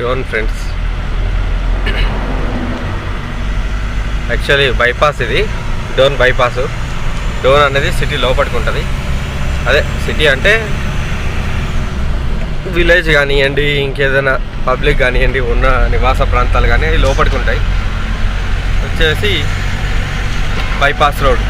Dhone friends actually bypass ఇది. Dhone bypass Dhone అనేది city లోపలికి ఉంటుంది. అదే సిటీ అంటే విలేజ్ కానివ్వండి ఇంకేదైనా పబ్లిక్ కానివ్వండి ఉన్న నివాస ప్రాంతాలు కానీ అవి లోపలికి ఉంటాయి. వచ్చేసి బైపాస్ రోడ్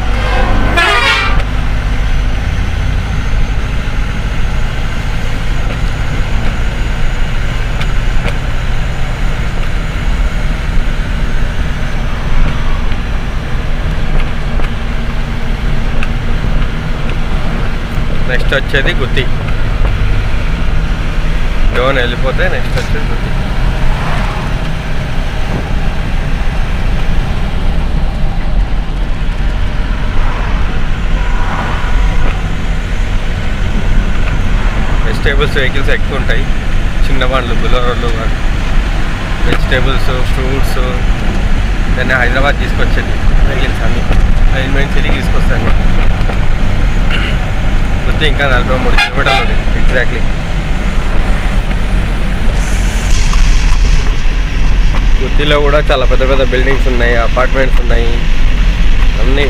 నెక్స్ట్ వచ్చేది గుత్తి. డోన్ వెళ్ళిపోతే నెక్స్ట్ వచ్చేది గుత్తి. వెజిటేబుల్స్ వెహికల్స్ ఎక్కువ ఉంటాయి. చిన్న బండ్లు బులోరోలు వెజిటేబుల్స్ ఫ్రూట్స్ దాన్ని హైదరాబాద్ తీసుకొచ్చేది. వెహికల్స్ అన్నీ. హైదరాబాద్ తిరిగి తీసుకొస్తాను. గుర్తు ఇంకా నలభై మూడు కిలోమీటర్లు ఉంది ఎగ్జాక్ట్లీ గుత్తిలో కూడా చాలా పెద్ద పెద్ద బిల్డింగ్స్ ఉన్నాయి అపార్ట్మెంట్స్ ఉన్నాయి. అన్నీ.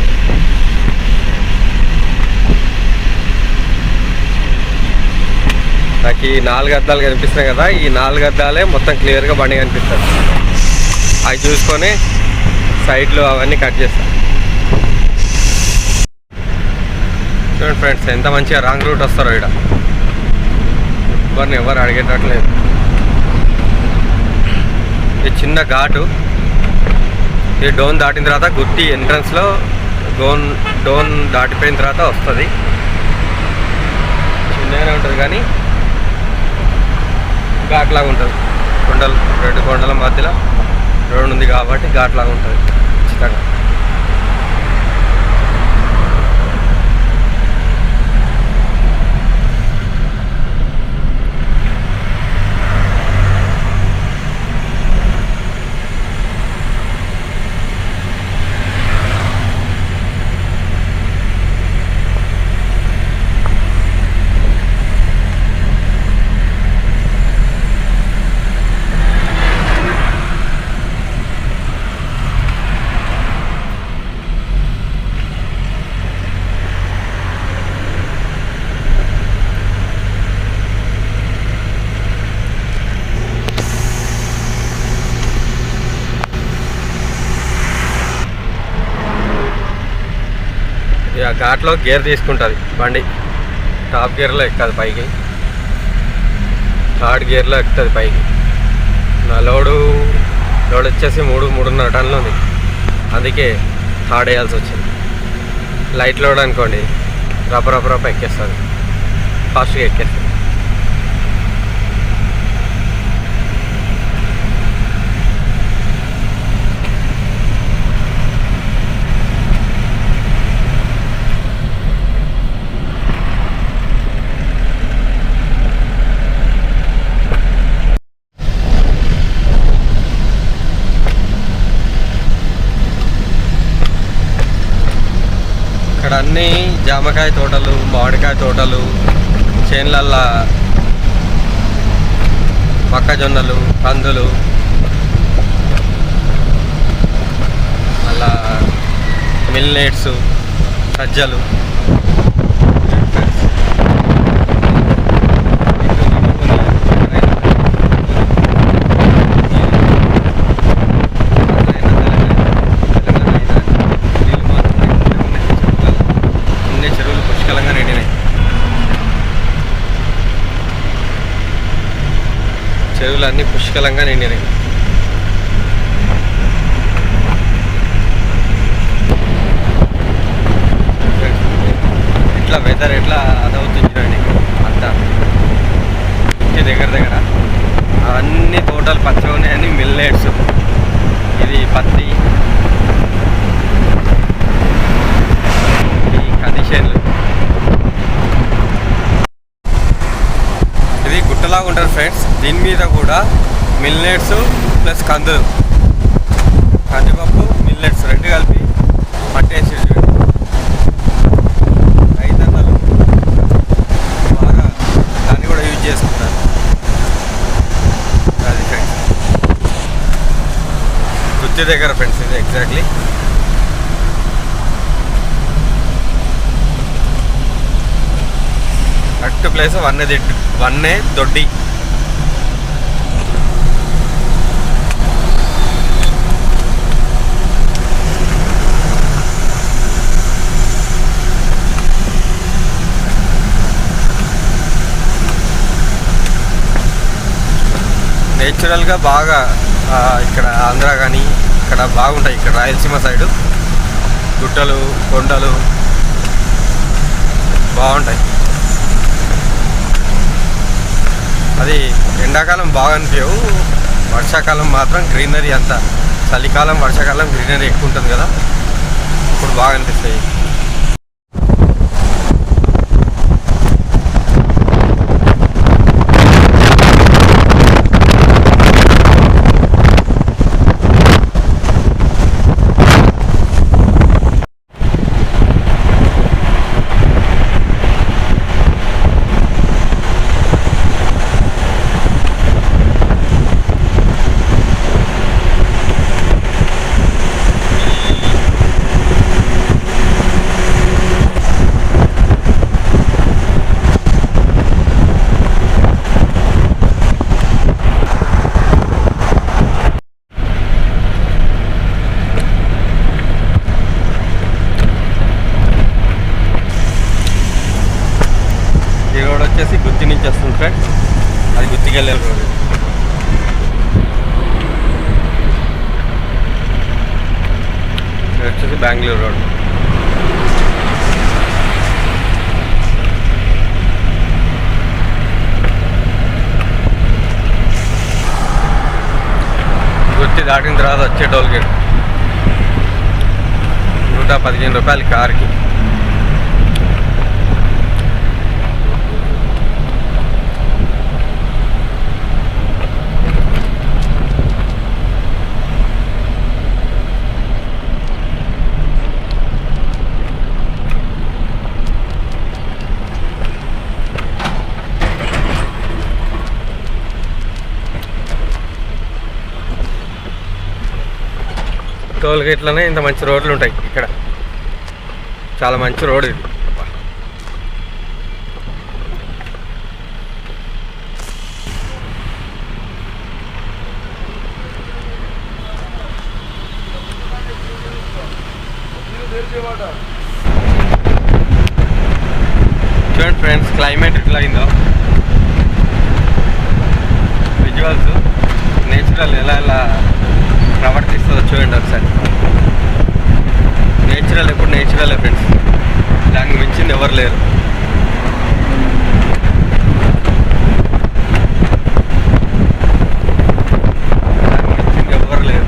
నాకు ఈ నాలుగు అద్దాలు కనిపిస్తున్నాయి కదా ఈ నాలుగు అద్దాలే మొత్తం క్లియర్గా బండి కనిపిస్తుంది అవి చూసుకొని సైడ్లు అవన్నీ కట్ చేస్తాను చూడండి ఫ్రెండ్స్ ఎంత మంచిగా రాంగ్ రూట్ వస్తారో ఇక్కడ ఎవరిని ఎవరు అడిగేటట్లేదు. ఇది చిన్న ఘాటు. ఇది డోన్ దాటిన తర్వాత గుత్తి ఎంట్రన్స్లో డోన్ డోన్ దాటిపోయిన తర్వాత వస్తుంది. చిన్నగానే ఉంటుంది కానీ ఘాట్లాగా ఉంటుంది. కొండలు రెండు కొండల మధ్యలో రోడ్ ఉంది కాబట్టి ఘాట్లాగా ఉంటుంది ఖచ్చితంగా ఇక ఘాట్లో గేర్ తీసుకుంటుంది బండి. టాప్ గేర్లో ఎక్కదు పైకి. థర్డ్ గేర్లో ఎక్కుతుంది పైకి. నా లోడు లోడ్ వచ్చేసి మూడు మూడున్నర టన్నులు ఉంది. అందుకే థర్డ్ వేయాల్సి వచ్చింది. లైట్ లోడ్ అనుకోండి రప రప ఎక్కేస్తుంది. ఫాస్ట్గా ఎక్కేస్తుంది ఇక్కడ అన్ని జామకాయ తోటలు మామిడికాయ తోటలు చేన్లల్లా మొక్కజొన్నలు కందులు అలా మిల్లెట్స్ సజ్జలు అన్ని చెరువులు పుష్కలంగా నిండినాయి చెరువులు అన్ని పుష్కలంగా నిండినాయి. ఇట్లా వెదర్ ఎట్లా అదవుతుంది చూడండి. అంతా. ఇంటి దగ్గర దగ్గర. అన్ని తోటలు పచ్చగా ఉన్నాయని మిల్లెట్స్ ఇది పత్తి బాగుంటుంది ఫ్రెండ్స్. దీని మీద కూడా మిల్లెట్స్ ప్లస్ కందులు. కందిపప్పు మిల్లెట్స్ రెండు కలిపి పట్టేసి రైతన్నలు బాగా దాన్ని కూడా యూజ్ చేసుకుంటారు. అది ఫ్రెండ్స్. గుత్తి దగ్గర ఫ్రెండ్స్ ఇది ఎగ్జాక్ట్లీ. కరెక్ట్ ప్లేస్ వన్నే దిడ్డు వన్నే దొడ్డి. నేచురల్గా బాగా ఇక్కడ ఆంధ్ర కానీ ఇక్కడ బాగుంటాయి ఇక్కడ రాయలసీమ సైడు. గుట్టలు కొండలు బాగుంటాయి. అది ఎండాకాలం బాగా అనిపించవు. వర్షాకాలం మాత్రం గ్రీనరీ అంతా చలికాలం వర్షాకాలం గ్రీనరీ ఎక్కువ ఉంటుంది కదా. ఇప్పుడు బాగా అనిపిస్తాయి ఈ రోడ్ వచ్చేసి గుత్తి నుంచి వస్తుంది ఫ్రెండ్ అది గుత్తికి వెళ్ళే రోడ్ ఇది వచ్చేసి బెంగళూరు రోడ్ గుత్తి దాటిన తర్వాత వచ్చే టోల్ గేట్. నూట పదిహేను రూపాయలు కార్కి. టోల్ గేట్లోనే ఇంత మంచి రోడ్లు ఉంటాయి ఇక్కడ. చాలా మంచి రోడ్ ఇది. చూడండి ఫ్రెండ్స్ క్లైమేట్ ఎట్లా అయిందో. విజువల్స్ నేచురల్ ఎలా ఎలా ప్రవర్తిస్తుందో చూడండి ఒకసారి. నేచురల్ ఎప్పుడు నేచురల్ ఫ్రెండ్స్ దానికి మించింది ఎవరు లేరు దానికి మించింది ఎవరు లేరు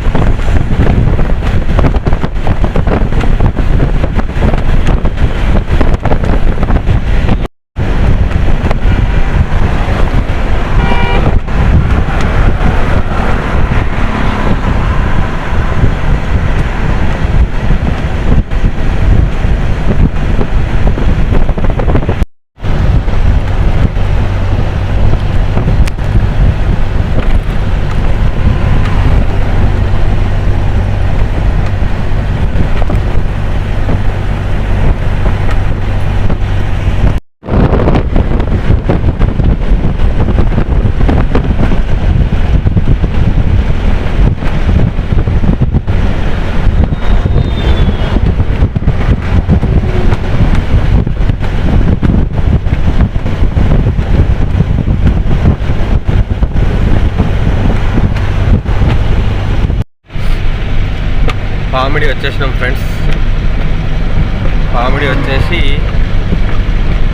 పామిడి వచ్చేసినాం ఫ్రెండ్స్. పామిడి వచ్చేసి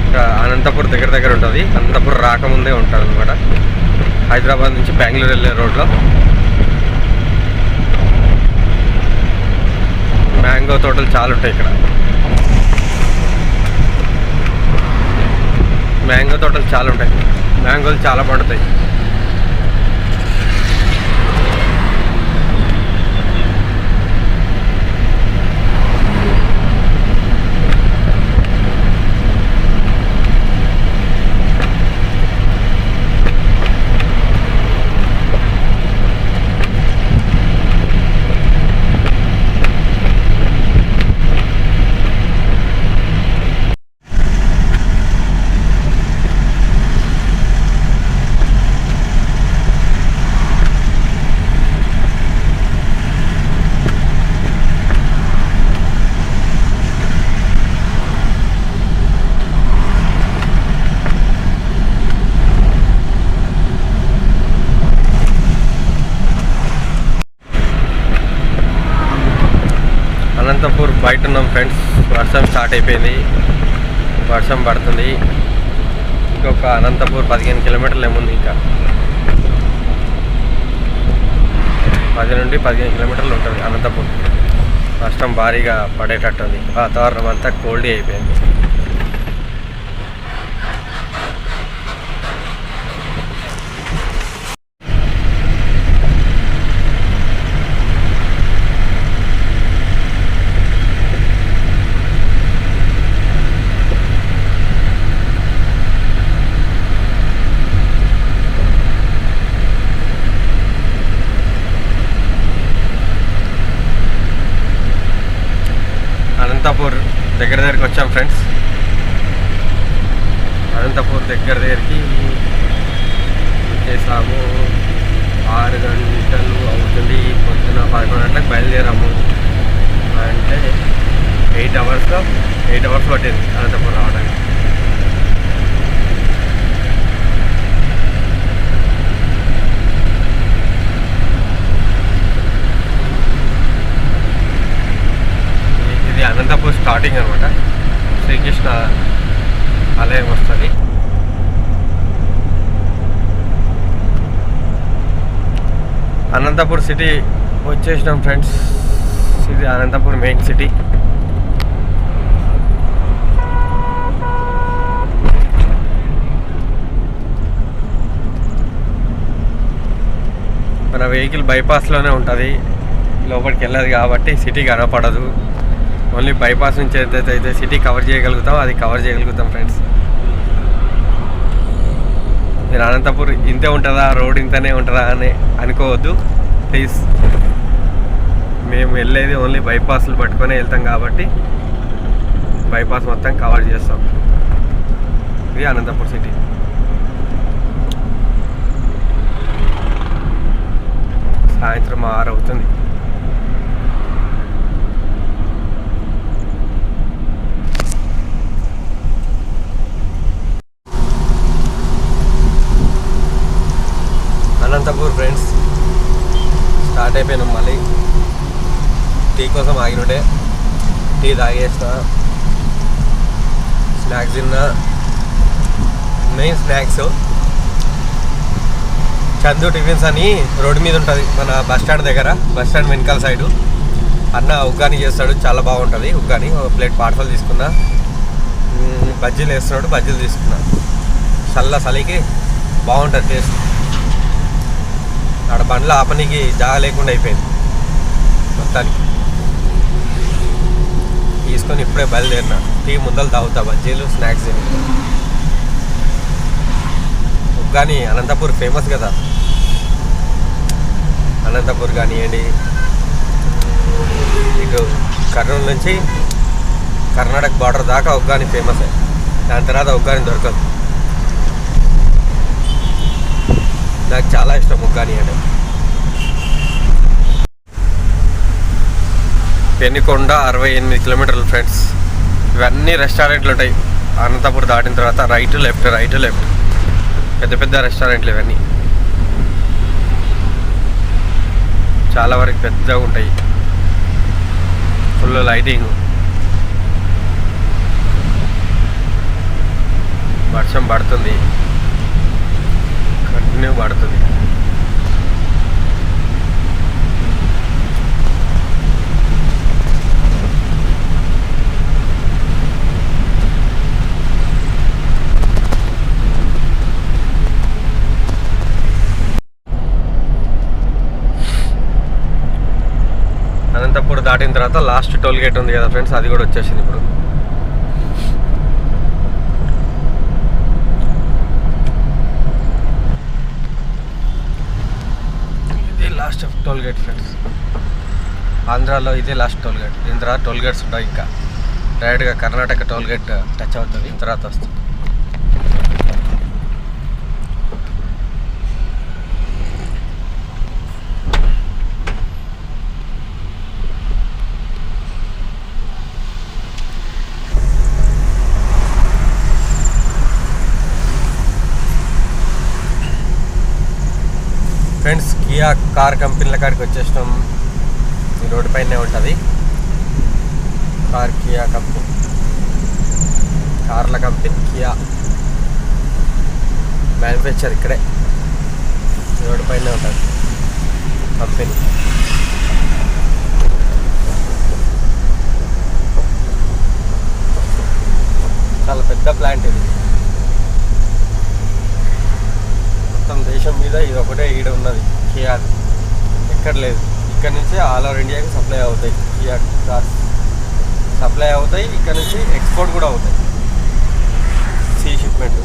ఇంకా అనంతపూర్ దగ్గర దగ్గర ఉంటుంది. అనంతపూర్ రాకముందే ఉంటుంది అనమాట హైదరాబాద్ నుంచి బెంగళూరు వెళ్ళే రోడ్లో. మ్యాంగో తోటలు చాలా ఉంటాయి ఇక్కడ. మ్యాంగో తోటలు చాలా ఉంటాయి. మ్యాంగోలు చాలా పండుతాయి. బయట ఉన్నాం ఫ్రెండ్స్. వర్షం స్టార్ట్ అయిపోయింది. వర్షం పడుతుంది. ఇంకొక అనంతపూర్ పదిహేను కిలోమీటర్లు ఏముంది ఇంకా. పది నుండి పదిహేను కిలోమీటర్లు ఉంటుంది అనంతపూర్. వర్షం భారీగా పడేటట్టుంది. వాతావరణం అంతా కోల్డ్ అయిపోయింది అనంతపూర్ దగ్గర దగ్గరికి వచ్చాం ఫ్రెండ్స్. అనంతపూర్ దగ్గర దగ్గరికి వచ్చేసాము. ఆరు గంటలు అవుతుంది. పొద్దున పదకొండు గంటలకు బయలుదేరాము. అంటే ఎయిట్ అవర్స్లో ఎయిట్ అవర్స్ పట్టింది అనంతపూర్ రావడానికి ఇది అనంతపూర్ స్టార్టింగ్ అనమాట. శ్రీకృష్ణ ఆలయం వస్తుంది. అనంతపూర్ సిటీ వచ్చేసినాం ఫ్రెండ్స్ ఇది అనంతపూర్ మెయిన్ సిటీ మన వెహికల్ బైపాస్లోనే ఉంటుంది. లోపలికి వెళ్ళదు కాబట్టి సిటీ కనపడదు. ఓన్లీ బైపాస్ నుంచి అయితే సిటీ కవర్ చేయగలుగుతాం అది కవర్ చేయగలుగుతాం ఫ్రెండ్స్ మీరు అనంతపూర్ ఇంతే ఉంటుందా రోడ్ ఇంతనే ఉంటుందా అని అనుకోవద్దు. ప్లీజ్ మేము వెళ్ళేది ఓన్లీ బైపాస్లు పట్టుకొని వెళ్తాం కాబట్టి బైపాస్ మొత్తం కవర్ చేస్తాం. ఇది అనంతపూర్ సిటీ సాయంత్రం ఆరు అవుతుంది. అనంతపూర్ ఫ్రెండ్స్. స్టార్ట్ అయిపోయినాం మళ్ళీ. టీ కోసం ఆగినుండే. టీ తాగేసిన. స్నాక్స్ తిన్నా. Main snacks. చందు టిఫిన్స్ అని రోడ్డు మీద ఉంటుంది. మన బస్ స్టాండ్ దగ్గర. బస్ స్టాండ్ వెనకాల సైడు. అన్న ఉగ్గాని చేస్తాడు. చాలా బాగుంటుంది ఉగ్గాని. ఒక ప్లేట్ పార్సల్ తీసుకున్నా. బజ్జీలు వేస్తున్నాడు. బజ్జీలు తీసుకున్నా. చల్ల చలికి బాగుంటుంది టేస్ట్. ఆడ బండ్లు ఆపనికి జాగా లేకుండా అయిపోయింది. మొత్తానికి. తీసుకొని ఇప్పుడే బయలుదేరిన. టీ ముందలు తాగుతా బజ్జీలు స్నాక్స్ తిని. కానీ అనంతపూర్ ఫేమస్ కదా. అనంతపూర్ కానివ్వండి ఇటు కర్నూలు నుంచి కర్ణాటక బార్డర్ దాకా ఉగ్గాని ఫేమస్. దాని తర్వాత ఉగ్గాని దొరకదు. నాకు చాలా ఇష్టం ఉగ్గాని అంటే. పెనుకొండ అరవై ఎనిమిది కిలోమీటర్లు ఫ్రెండ్స్. ఇవన్నీ రెస్టారెంట్లు ఉంటాయి. అనంతపూర్ దాటిన తర్వాత రైట్ లెఫ్ట్ రైట్ లెఫ్ట్. పెద్ద పెద్ద రెస్టారెంట్లు ఇవన్నీ. చాలా వరకు పెద్దగా ఉంటాయి. Full lighting. వర్షం పడుతుంది. కంటిన్యూ పడుతుంది అనంతపూర్ దాటిన తర్వాత లాస్ట్ టోల్ గేట్ ఉంది కదా ఫ్రెండ్స్ అది కూడా వచ్చేసింది ఇప్పుడు ఇది లాస్ట్ టోల్ గేట్ ఫ్రెండ్స్ ఆంధ్రాలో ఇదే లాస్ట్ టోల్ గేట్ దీని తర్వాత టోల్ గేట్స్ ఉంటాయి ఇంకా. డైరెక్ట్గా కర్ణాటక టోల్ గేట్ టచ్ అవుతుంది. తర్వాత వస్తుంది ఫ్రెండ్స్ కియా కార్ కంపెనీల కాడికి వచ్చేసినాం. ఈ రోడ్డు పైనే ఉంటుంది. Car Kia company. కార్ల కంపెనీ కియా. మ్యానుఫ్యాక్చర్ ఇక్కడే. రోడ్డు పైనే ఉంటుంది. కంపెనీ. చాలా పెద్ద ప్లాంట్ ఇది. మొత్తం దేశం మీద ఇది ఒకటే ఈడ ఉన్నది. కియా ఎక్కడ లేదు. ఇక్కడ నుంచి ఆల్ ఓవర్ ఇండియాకి సప్లై అవుతాయి. కియా కార్స్ సప్లై అవుతాయి. ఇక్కడ నుంచి ఎక్స్పోర్ట్ కూడా అవుతాయి. See shipment.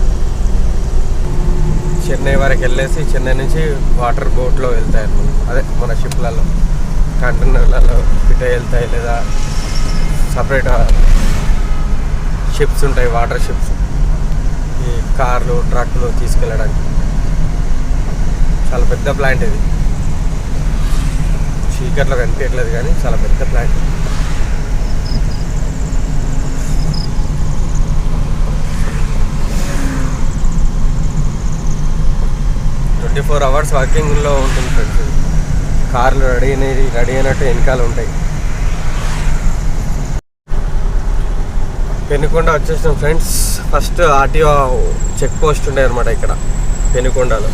చెన్నై వరకు వెళ్ళేసి చెన్నై నుంచి వాటర్ బోట్లో వెళ్తాయి అన్నమాట. అదే మన షిప్లలో. కంటైనర్లలో ఫిట్ వెళ్తాయి లేదా సపరేట్ షిప్స్ ఉంటాయి వాటర్ షిప్స్. ఈ కార్లు ట్రక్లు తీసుకెళ్ళడానికి. చాలా పెద్ద ప్లాంట్ ఇది. చీకట్లో కనిపించట్లేదు కానీ చాలా పెద్ద ప్లాంట్. ట్వంటీ ఫోర్ అవర్స్ వర్కింగ్లో ఉంటుంది ఫ్రెండ్స్ కార్లు రెడీ అయినవి రెడీ అయినట్టు వెనకాల ఉంటాయి. పెనుకొండ వచ్చేసినాం friends. First RTO check post ఉండే అనమాట ఇక్కడ పెనుకొండలో.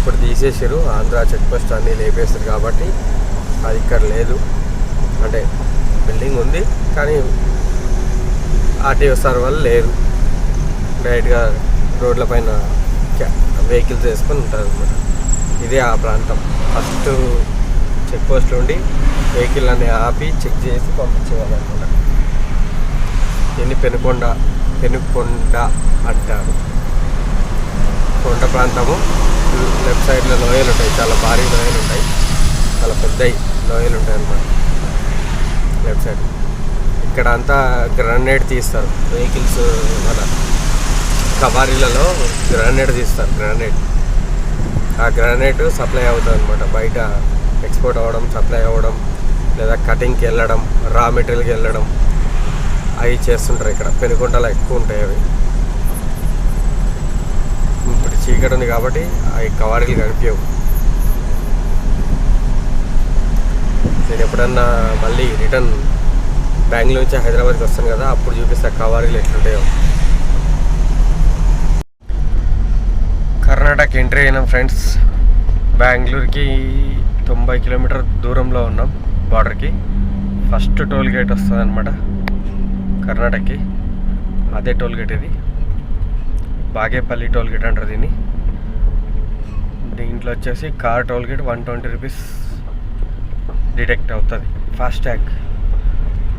ఇప్పుడు తీసేసారు ఆంధ్ర చెక్ పోస్ట్ అన్నీ లేపేస్తారు కాబట్టి అది ఇక్కడ లేదు. అంటే బిల్డింగ్ ఉంది కానీ ఆర్టీఓ సార్ వల్ల లేరు. డైరెక్ట్గా రోడ్ల పైన వెహికల్స్ వేసుకొని ఉంటారు అనమాట ఇదే ఆ ప్రాంతం. ఫస్ట్ చెక్ పోస్ట్ ఉండి వెహికల్ అన్ని ఆపి చెక్ చేసి పంపించేవాళ్ళు అనమాట దీన్ని పెనుకొండ పెనుకొండ అంటారు. కొండ ప్రాంతము. లెఫ్ట్ సైడ్లో లోయలు ఉంటాయి. చాలా భారీ లోయలు ఉంటాయి. చాలా పెద్దవి లోయలు ఉంటాయి అన్నమాట. Left side. ఇక్కడ అంతా గ్రనేడ్ తీస్తారు. వెహికల్స్ మన కబారీలలో గ్రానైట్ తీస్తారు గ్రానైట్. ఆ గ్రానైట్ సప్లై అవుతుంది అనమాట బయట ఎక్స్పోర్ట్ అవ్వడం సప్లై అవ్వడం లేదా కటింగ్కి వెళ్ళడం రా మెటీరియల్కి వెళ్ళడం అవి చేస్తుంటారు ఇక్కడ. పెనుకొండలు ఎక్కువ ఉంటాయి అవి. ఇప్పుడు చీకటి ఉంది కాబట్టి అవి కవర్లు కనిపించవు. నేను ఎప్పుడన్నా మళ్ళీ రిటర్న్ బెంగళూరు నుంచి హైదరాబాద్కి వస్తాను కదా అప్పుడు చూపిస్తా కవర్లు ఎట్లుంటాయో. కర్ణాటక ఎంట్రీ అయినాం ఫ్రెండ్స్. బెంగళూరుకి తొంభై కిలోమీటర్ దూరంలో ఉన్నాం బార్డర్కి. ఫస్ట్ టోల్ గేట్ వస్తుంది అనమాట కర్ణాటకకి. అదే టోల్ గేట్ ఇది. బాగేపల్లి టోల్ గేట్ అంటారు దీన్ని. దీంట్లో వచ్చేసి car toll gate one twenty rupees detect అవుతుంది. FASTag.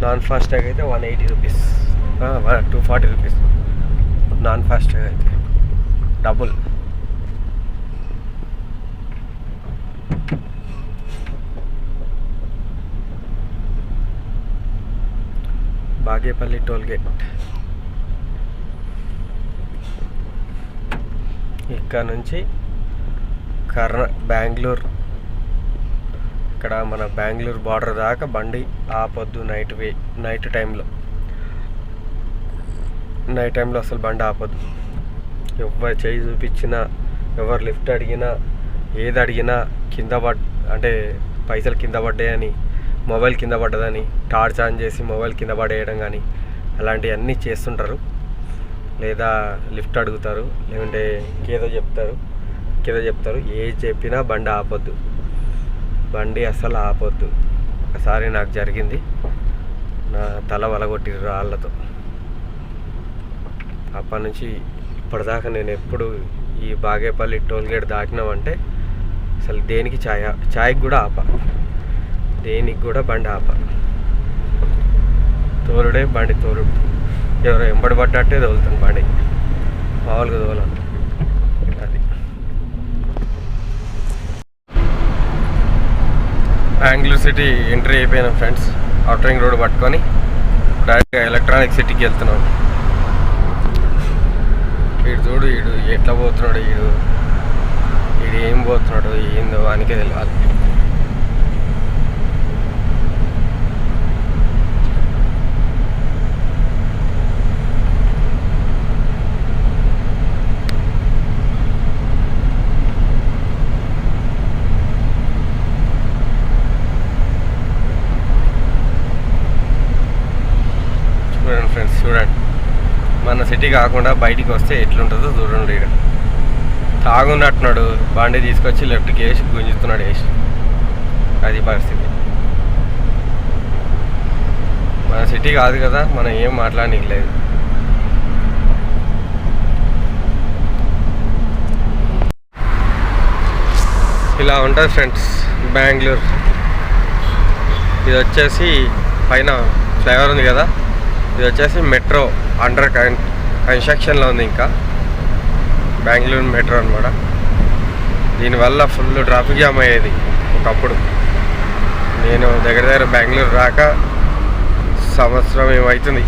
Non fast tag అయితే one eighty rupees. Two forty rupees. Non FASTag అయితే. డబుల్. Bagepalli toll gate. ఇక్కడ నుంచి కర్ణ బెంగళూరు. ఇక్కడ మన బెంగళూరు బార్డర్ దాకా బండి ఆపొద్దు నైట్ వే నైట్ టైంలో. నైట్ టైంలో అసలు బండి ఆపొద్దు. ఎవరు చేయి చూపించినా ఎవరు లిఫ్ట్ అడిగినా ఏది అడిగినా కింద పడ్ అంటే పైసలు కింద పడ్డాయని మొబైల్ కింద పడ్డదని టార్చ్ ఆన్ చేసి మొబైల్ కింద పడేయడం కానీ అలాంటివన్నీ చేస్తుంటారు. లేదా లిఫ్ట్ అడుగుతారు లేదంటే ఇంకేదో చెప్తారు. కింద చెప్తారు. ఏది చెప్పినా బండి ఆపొద్దు. బండి అస్సలు ఆపొద్దు. ఒకసారి నాకు జరిగింది. నా తల వలగొట్టి రాళ్ళతో అప్పటి నుంచి ఇప్పటిదాకా నేను ఎప్పుడు ఈ బాగేపల్లి టోల్ గేట్ దాటినామంటే అసలు దేనికి ఛాయ్ ఛాయ్కి కూడా ఆప. దేనికి కూడా బండి ఆప. తోలుడే బండి తోలుడు. ఎవరో ఎంబడి పడ్డట్టే తోలుతాను బండి. మామూలుగా తోలను అది బెంగళూరు సిటీ ఎంట్రీ అయిపోయినాం ఫ్రెండ్స్ అవుటర్ రింగ్ రోడ్ పట్టుకొని డైరెక్ట్గా ఎలక్ట్రానిక్ సిటీకి వెళ్తున్నాం. వీడు చూడు వీడు ఎట్లా పోతున్నాడు వీడు వీడు ఏం పోతున్నాడు ఏందో వానికే తెలియాలి ఫ్రెండ్స్ చూడండి మన సిటీ కాకుండా బయటికి వస్తే ఎట్లుంటుందో చూడండి ఇక్కడ తాగున్నట్టున్నాడు. బండి తీసుకొచ్చి లెఫ్ట్కి వేసి గుంజుతున్నాడు వేసి అది పరిస్థితి. మన సిటీ కాదు కదా మనం ఏం మాట్లాడనికి లేదు ఇలా ఉంటుంది ఫ్రెండ్స్ బెంగళూరు. ఇది వచ్చేసి పైన ఫ్లైఓవర్ ఉంది కదా. ఇది వచ్చేసి మెట్రో అండర్ కరెంట్ కన్స్ట్రక్షన్లో ఉంది ఇంకా. బెంగళూరు మెట్రో అనమాట దీనివల్ల ఫుల్ ట్రాఫిక్ జామ్ అయ్యేది ఒకప్పుడు. నేను దగ్గర దగ్గర బెంగళూరు రాక సంవత్సరం ఏమవుతుంది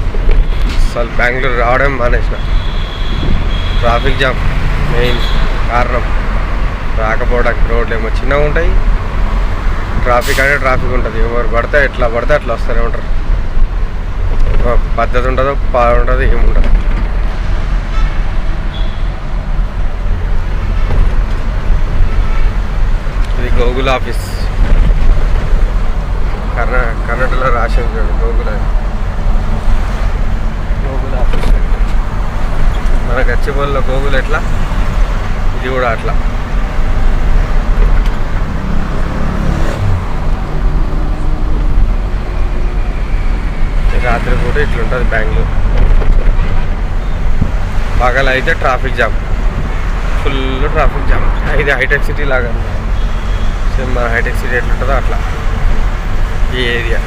అసలు బెంగళూరు రావడం మానేసిన. ట్రాఫిక్ జామ్ మెయిన్ కారణం. రాకపోవడానికి రోడ్లు ఏమో చిన్నగా ఉంటాయి. ట్రాఫిక్ అంటే ట్రాఫిక్ ఉంటుంది. ఎవరు పడితే ఎట్లా పడితే అట్లా వస్తూనే ఉంటారు. పద్ధతి ఉండదు పాడు ఉండదు ఏముండదు ఇది గూగుల్ ఆఫీస్. కర్ణా కర్ణాటకలో రాసి ఉంది చూడండి గూగుల్ గూగుల్ ఆఫీస్. మన గచ్చిబౌలిలో గూగుల్ ఎట్లా? ఇది కూడా అట్లా. రాత్రి పూట ఇట్లుంటుంది బెంగళూరు. పగల అయితే traffic jam. Full traffic jam. ఇది హైటెక్ సిటీ లాగా. సేమ్ మన హైటెక్ సిటీ ఎట్లుంటుందో అట్లా. ఈ ఏరియా